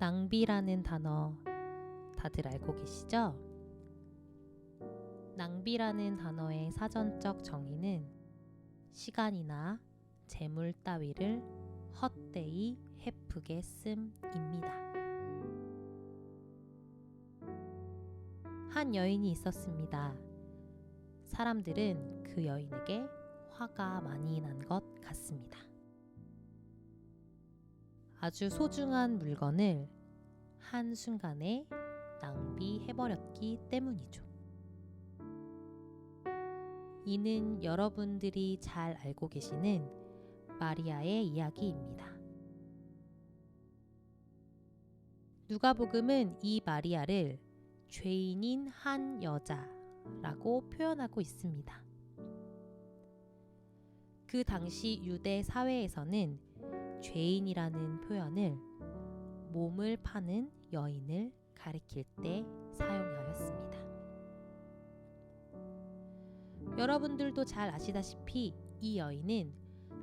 낭비라는 단어 다들 알고 계시죠? 낭비라는 단어의 사전적 정의는 시간이나 재물 따위를 헛되이 헤프게 씀입니다. 한 여인이 있었습니다. 사람들은 그 여인에게 화가 많이 난 것 같습니다. 아주 소중한 물건을 한순간에 낭비해버렸기 때문이죠. 이는 여러분들이 잘 알고 계시는 마리아의 이야기입니다. 누가복음은 이 마리아를 죄인인 한 여자라고 표현하고 있습니다. 그 당시 유대 사회에서는 죄인이라는 표현을 몸을 파는 여인을 가리킬 때 사용하였습니다. 여러분들도 잘 아시다시피 이 여인은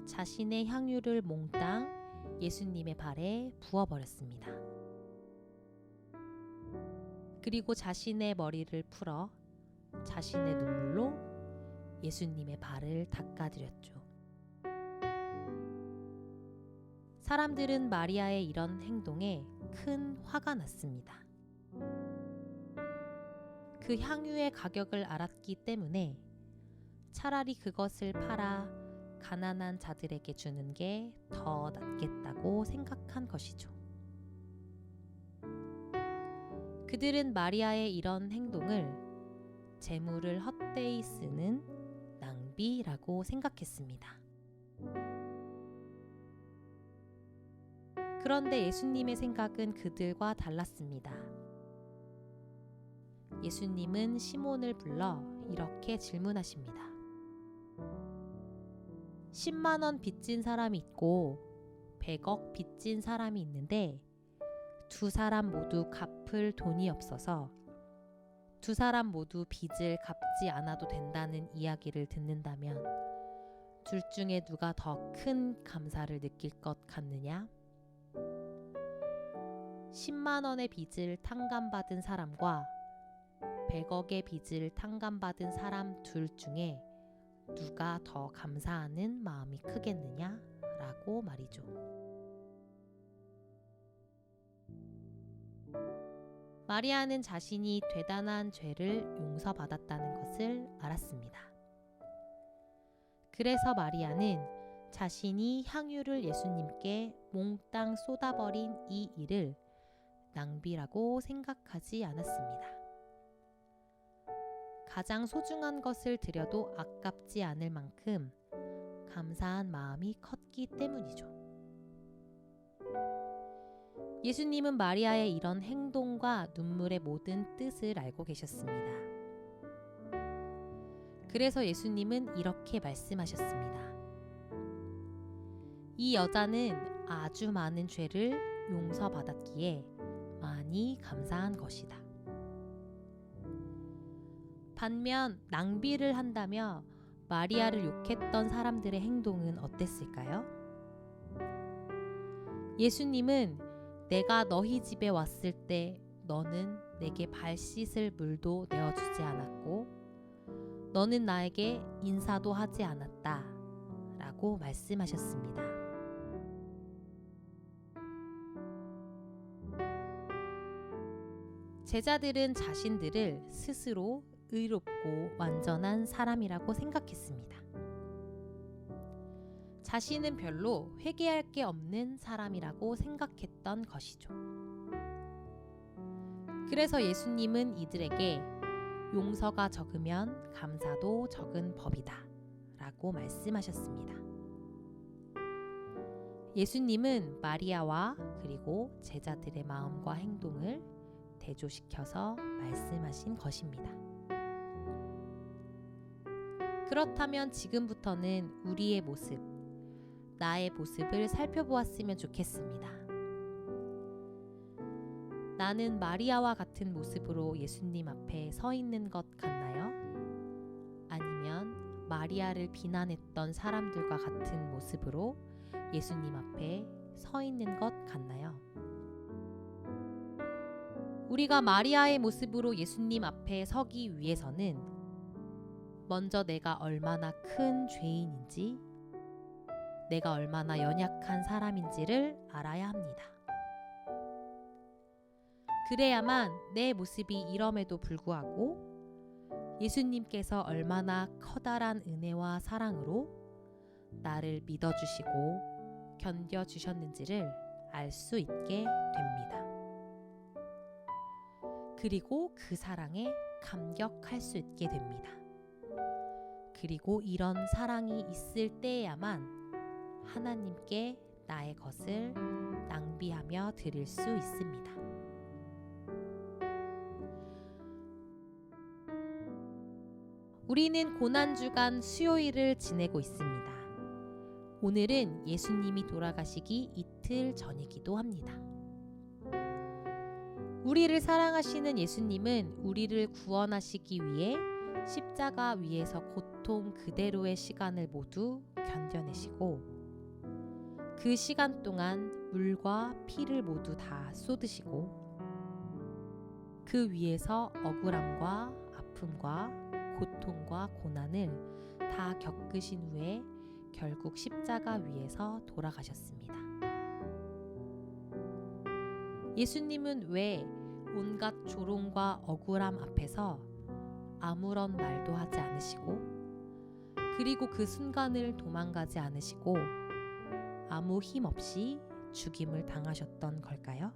자신의 향유를 몽땅 예수님의 발에 부어버렸습니다. 그리고 자신의 머리를 풀어 자신의 눈물로 예수님의 발을 닦아드렸죠. 사람들은 마리아의 이런 행동에 큰 화가 났습니다. 그 향유의 가격을 알았기 때문에 차라리 그것을 팔아 가난한 자들에게 주는 게 더 낫겠다고 생각한 것이죠. 그들은 마리아의 이런 행동을 재물을 헛되이 쓰는 낭비라고 생각했습니다. 그런데 예수님의 생각은 그들과 달랐습니다. 예수님은 시몬을 불러 이렇게 질문하십니다. 10만원 빚진 사람이 있고 100억 빚진 사람이 있는데 두 사람 모두 갚을 돈이 없어서 두 사람 모두 빚을 갚지 않아도 된다는 이야기를 듣는다면 둘 중에 누가 더 큰 감사를 느낄 것 같느냐? 10만 원의 빚을 탕감받은 사람과 100억의 빚을 탕감받은 사람 둘 중에 누가 더 감사하는 마음이 크겠느냐? 라고 말이죠. 마리아는 자신이 대단한 죄를 용서받았다는 것을 알았습니다. 그래서 마리아는 자신이 향유를 예수님께 몽땅 쏟아버린 이 일을 낭비라고 생각하지 않았습니다. 가장 소중한 것을 드려도 아깝지 않을 만큼 감사한 마음이 컸기 때문이죠. 예수님은 마리아의 이런 행동과 눈물의 모든 뜻을 알고 계셨습니다. 그래서 예수님은 이렇게 말씀하셨습니다. 이 여자는 아주 많은 죄를 용서받았기에 많이 감사한 것이다. 반면 낭비를 한다며 마리아를 욕했던 사람들의 행동은 어땠을까요? 예수님은 내가 너희 집에 왔을 때 너는 내게 발 씻을 물도 내어주지 않았고 너는 나에게 인사도 하지 않았다 라고 말씀하셨습니다. 제자들은 자신들을 스스로 의롭고 완전한 사람이라고 생각했습니다. 자신은 별로 회개할 게 없는 사람이라고 생각했던 것이죠. 그래서 예수님은 이들에게 용서가 적으면 감사도 적은 법이다. 라고 말씀하셨습니다. 예수님은 마리아와 그리고 제자들의 마음과 행동을 대조시켜서 말씀하신 것입니다. 그렇다면 지금부터는 우리의 모습, 나의 모습을 살펴보았으면 좋겠습니다. 나는 마리아와 같은 모습으로 예수님 앞에 서 있는 것 같나요? 아니면 마리아를 비난했던 사람들과 같은 모습으로 예수님 앞에 서 있는 것 같나요? 우리가 마리아의 모습으로 예수님 앞에 서기 위해서는 먼저 내가 얼마나 큰 죄인인지, 내가 얼마나 연약한 사람인지를 알아야 합니다. 그래야만 내 모습이 이럼에도 불구하고 예수님께서 얼마나 커다란 은혜와 사랑으로 나를 믿어주시고 견뎌주셨는지를 알 수 있게 됩니다. 그리고 그 사랑에 감격할 수 있게 됩니다. 그리고 이런 사랑이 있을 때에야만 하나님께 나의 것을 낭비하며 드릴 수 있습니다. 우리는 고난주간 수요일을 지내고 있습니다. 오늘은 예수님이 돌아가시기 이틀 전이기도 합니다. 우리를 사랑하시는 예수님은 우리를 구원하시기 위해 십자가 위에서 고통 그대로의 시간을 모두 견뎌내시고 그 시간 동안 물과 피를 모두 다 쏟으시고 그 위에서 억울함과 아픔과 고통과 고난을 다 겪으신 후에 결국 십자가 위에서 돌아가셨습니다. 예수님은 왜 온갖 조롱과 억울함 앞에서 아무런 말도 하지 않으시고 그리고 그 순간을 도망가지 않으시고 아무 힘 없이 죽임을 당하셨던 걸까요?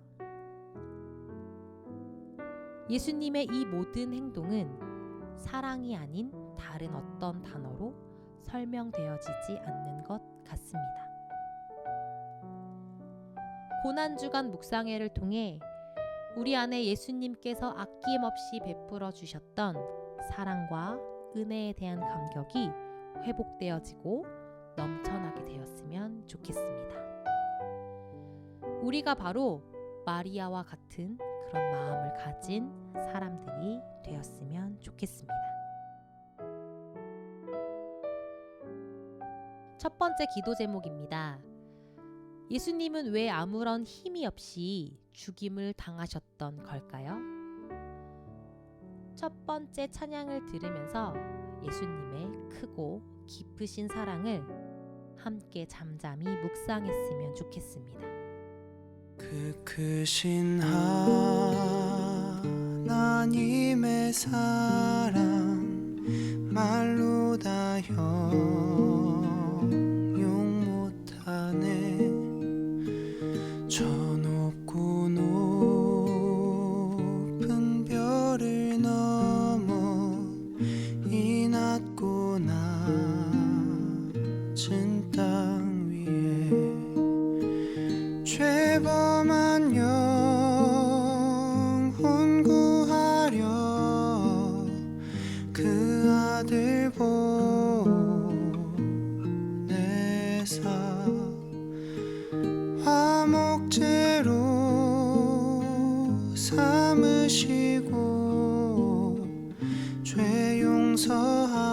예수님의 이 모든 행동은 사랑이 아닌 다른 어떤 단어로 설명되어지지 않는 것 같습니다. 고난주간 묵상회를 통해 우리 안에 예수님께서 아낌없이 베풀어 주셨던 사랑과 은혜에 대한 감격이 회복되어지고 넘쳐나게 되었으면 좋겠습니다. 우리가 바로 마리아와 같은 그런 마음을 가진 사람들이 되었으면 좋겠습니다. 첫 번째 기도 제목입니다. 예수님은 왜 아무런 힘이 없이 죽임을 당하셨던 걸까요? 첫 번째 찬양을 들으면서 예수님의 크고 깊으신 사랑을 함께 잠잠히 묵상했으면 좋겠습니다. 그 크신 하나님의 사랑 말로 다형 목제로 삼으시고 죄 용서하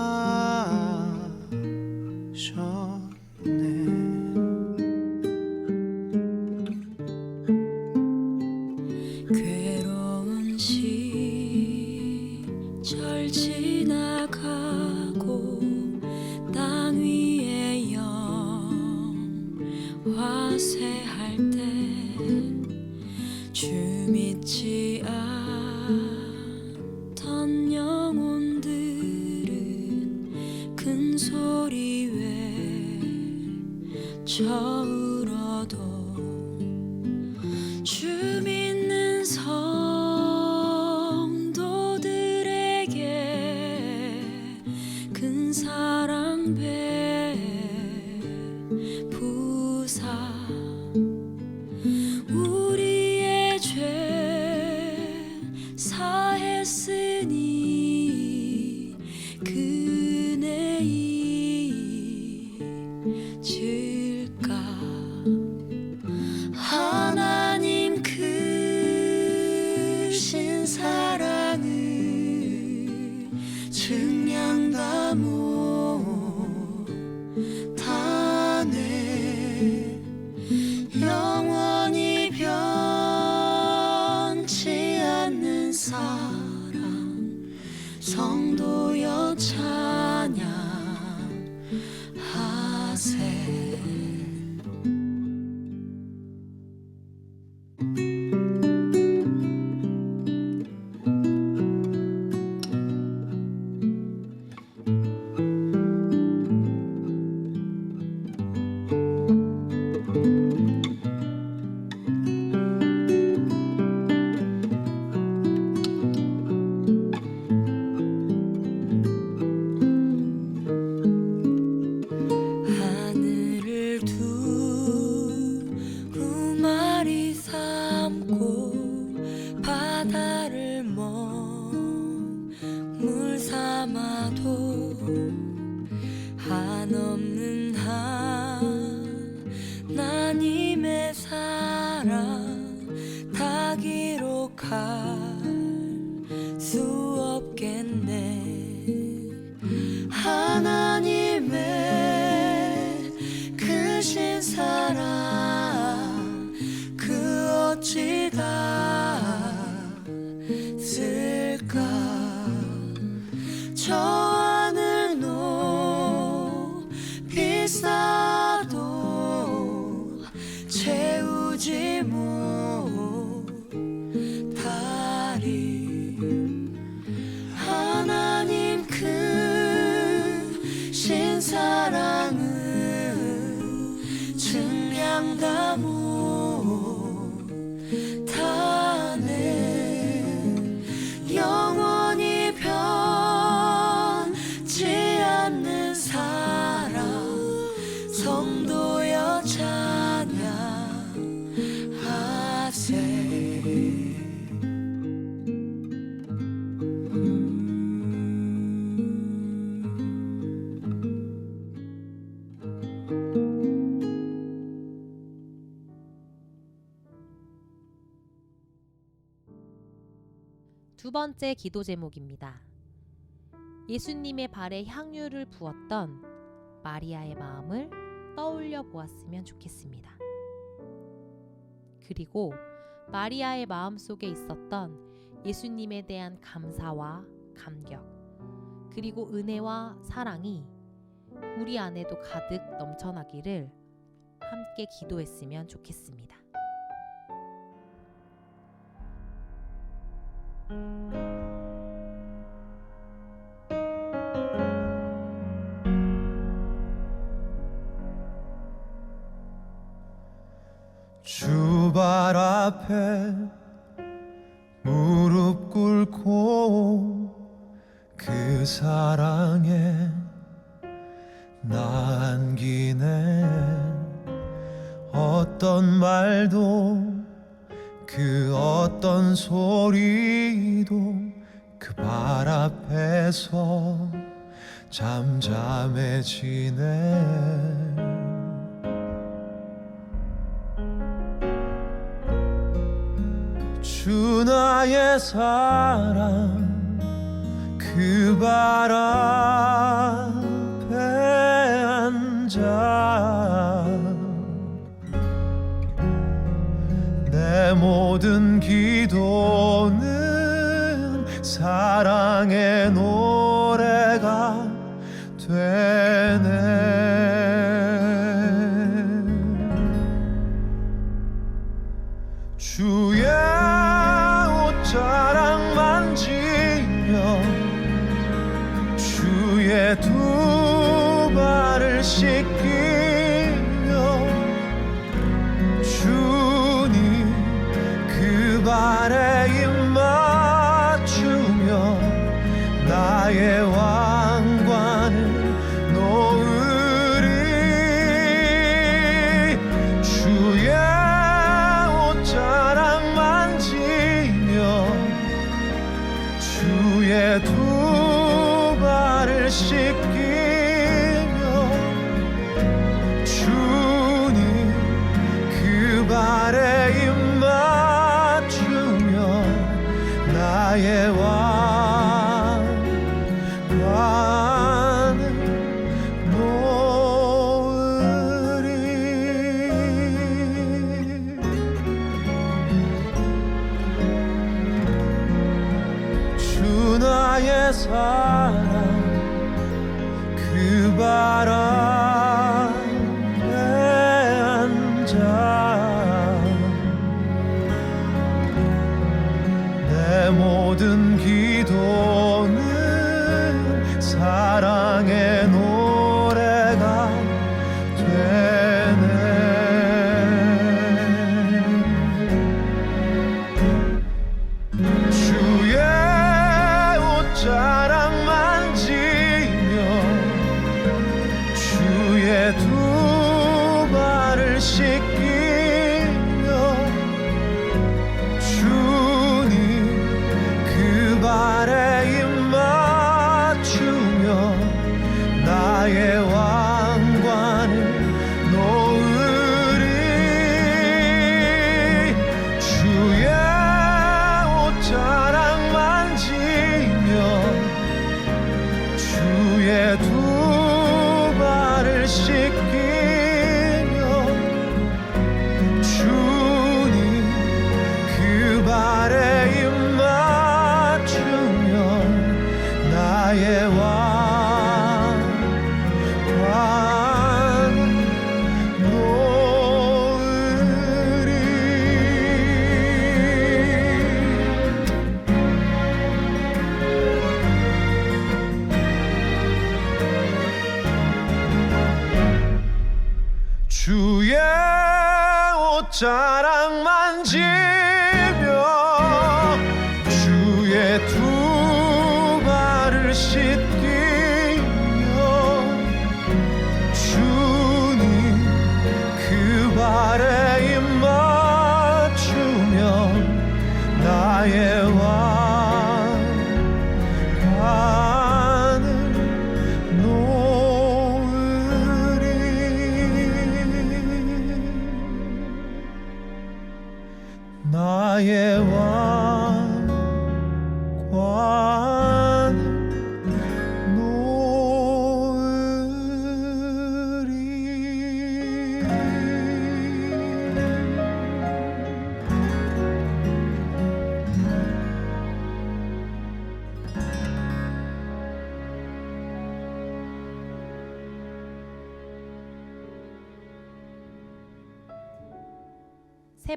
从多 바다를 먹물 삼아도 한없는 하나님의 사랑 다 기록할 amor. 번째 기도 제목입니다. 예수님의 발에 향유를 부었던 마리아의 마음을 떠올려 보았으면 좋겠습니다. 그리고 마리아의 마음 속에 있었던 예수님에 대한 감사와 감격, 그리고 은혜와 사랑이 우리 안에도 가득 넘쳐나기를 함께 기도했으면 좋겠습니다. 주발 앞에 무릎 꿇고 그 사랑에 나 안기네. 어떤 말도 그 어떤 소리도 그 발 앞에서 잠잠해지네 주 나의 사랑 그 발 앞에 앉아 내 모든 기도는 사랑의 노래가 되네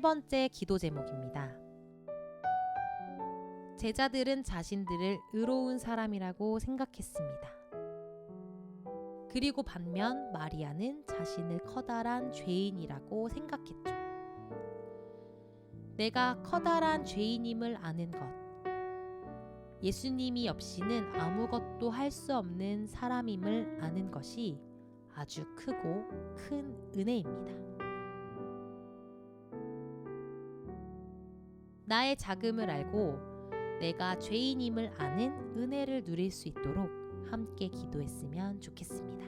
번째 기도 제목입니다. 제자들은 자신들을 의로운 사람이라고 생각했습니다. 그리고 반면 마리아는 자신을 커다란 죄인이라고 생각했죠. 내가 커다란 죄인임을 아는 것. 예수님이 없이는 아무것도 할 수 없는 사람임을 아는 것이 아주 크고 큰 은혜입니다. 나의 자금을 알고 내가 죄인임을 아는 은혜를 누릴 수 있도록 함께 기도했으면 좋겠습니다.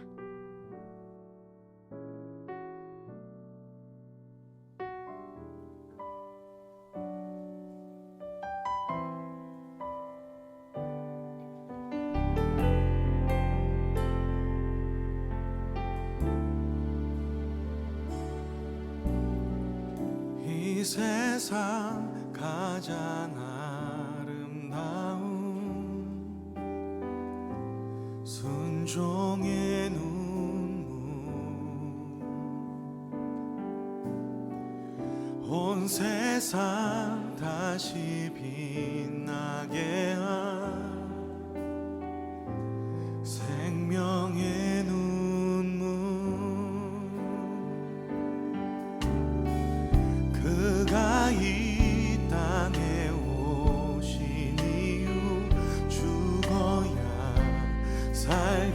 이 세상 가장 아름다운 순종의 눈물. 온 세상 다시 빛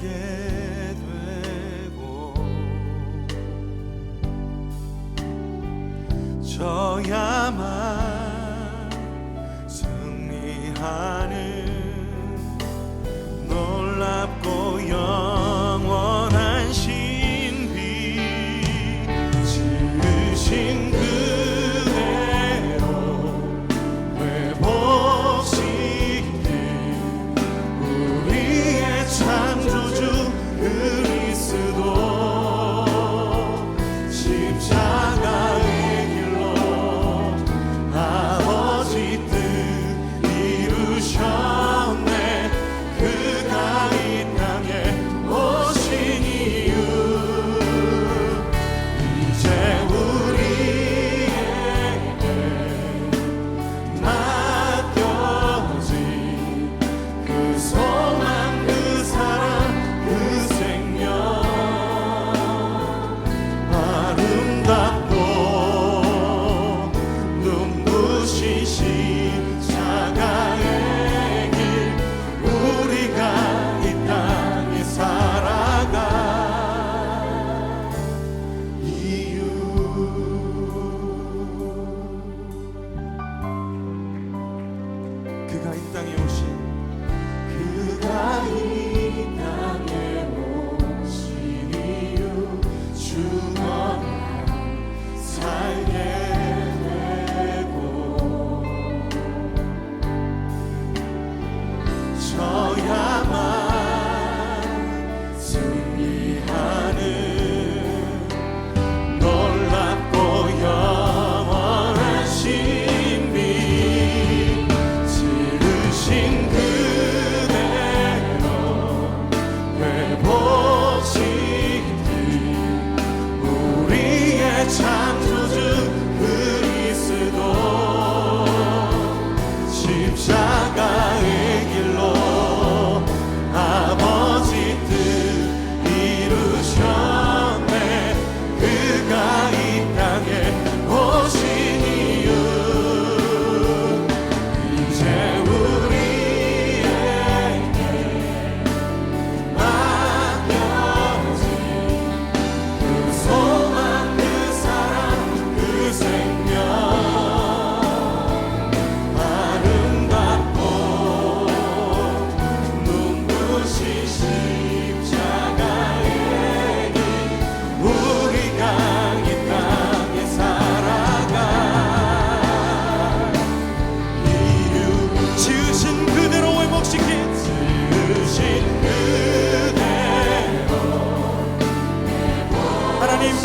살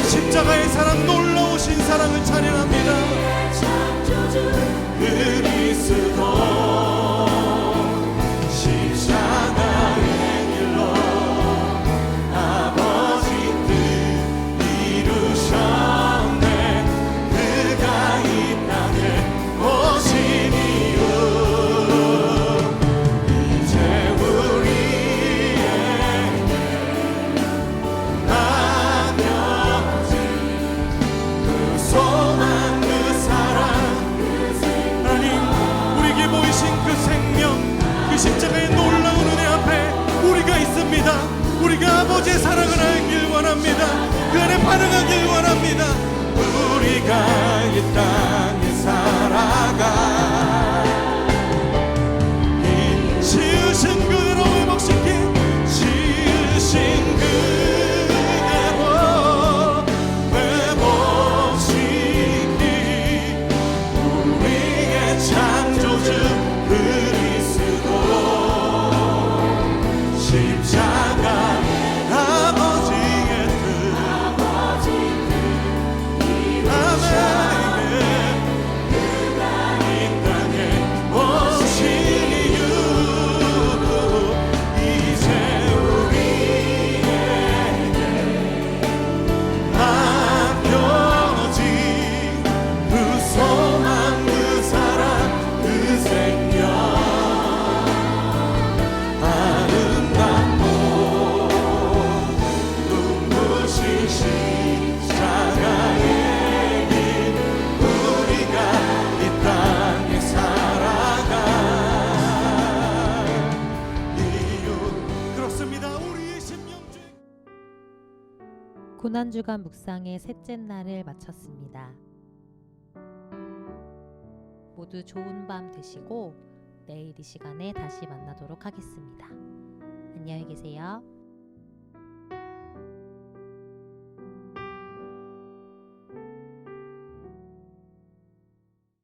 십자가의 사랑 놀라우신 사랑을 찬양합니다. 그리스도 반응하길 원합니다. 지난주간 묵상의 셋째 날을 마쳤습니다. 모두 좋은 밤 되시고 내일 이 시간에 다시 만나도록 하겠습니다. 안녕히 계세요.